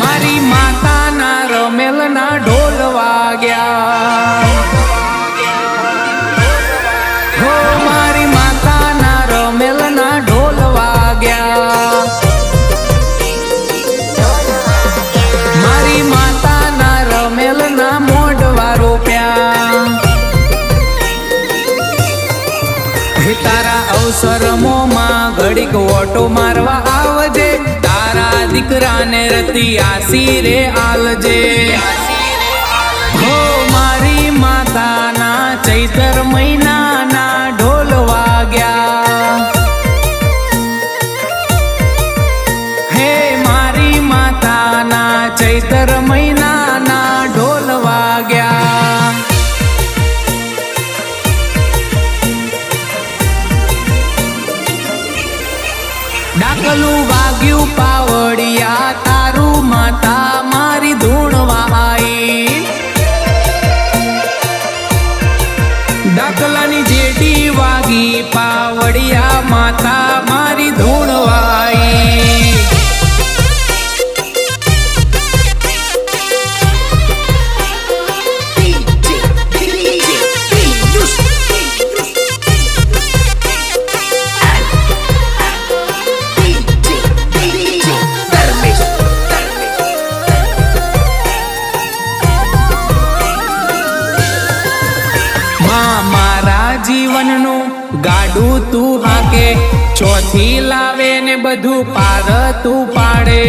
મારી માતાના રમેલના ઢોલ વાગ્યા. હો મારી માતાના રમેલના ઢોલ વાગ્યા. મારી માતાના રમેલના મોઢવા રોપ્યા. હે તારા અવસરમોમાં ઘડીક ઓટો મારવા આવજે. તારા દીકરાને રતી આશીરે આલજે. હો મારી માતાના ચૈતર મહિનાના ઢોલ વાગ્યા. હે મારી માતાના ચૈતર ડાકલું વાગ્યું પાવડિયા તારું માતા મારી ધૂણ વહાઈ. ડાકલાની જેટી વાગી પાવડિયા માતા જીવનનું ગાડું તું હાકે, ચોથી લાવે ને બધું પાર તું પાડે.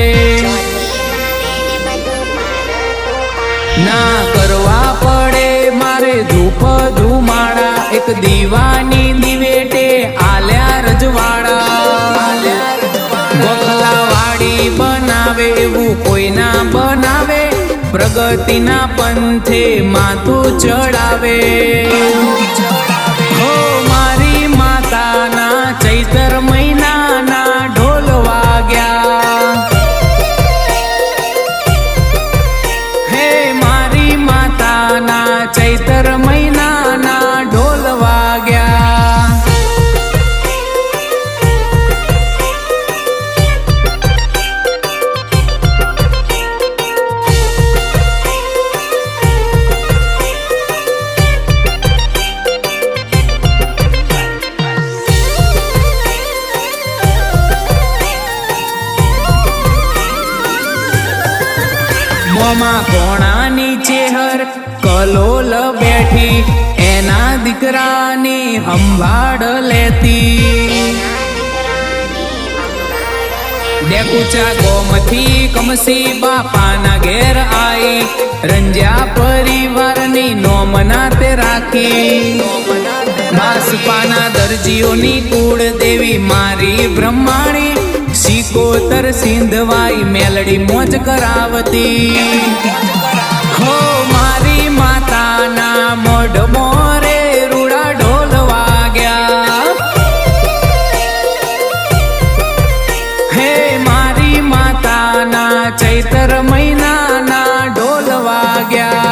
ના કરવા પડે મારે ધૂપ ધુમાડા, એક દીવાની દિવેટે આલ્યા રજવાડા. ગોખલા બનાવે એવું કોઈ ના બનાવે, પ્રગતિના પંથે માથું ચડાવે. મોમાં કોણાની ચેહર, કલોલ બેઠી, એના દીકરાની હંભાડ લેતી. ડેકુચા ગોમથી કમસી બાપાના ઘેર આઈ, રંજ્યા પરિવારની નોમના તે રાખી. બાસપાના દરજીઓની કુળ દેવી મારી બ્રહ્માણી સિકોતર સિંધવાઈ, મેલડી મોજ કરાવતી. હો મારી માતાના મોઢ મોરે રૂડા ઢોલ વાગ્યા. હે મારી માતાના ચૈતર મહિનાના ઢોલ વાગ્યા.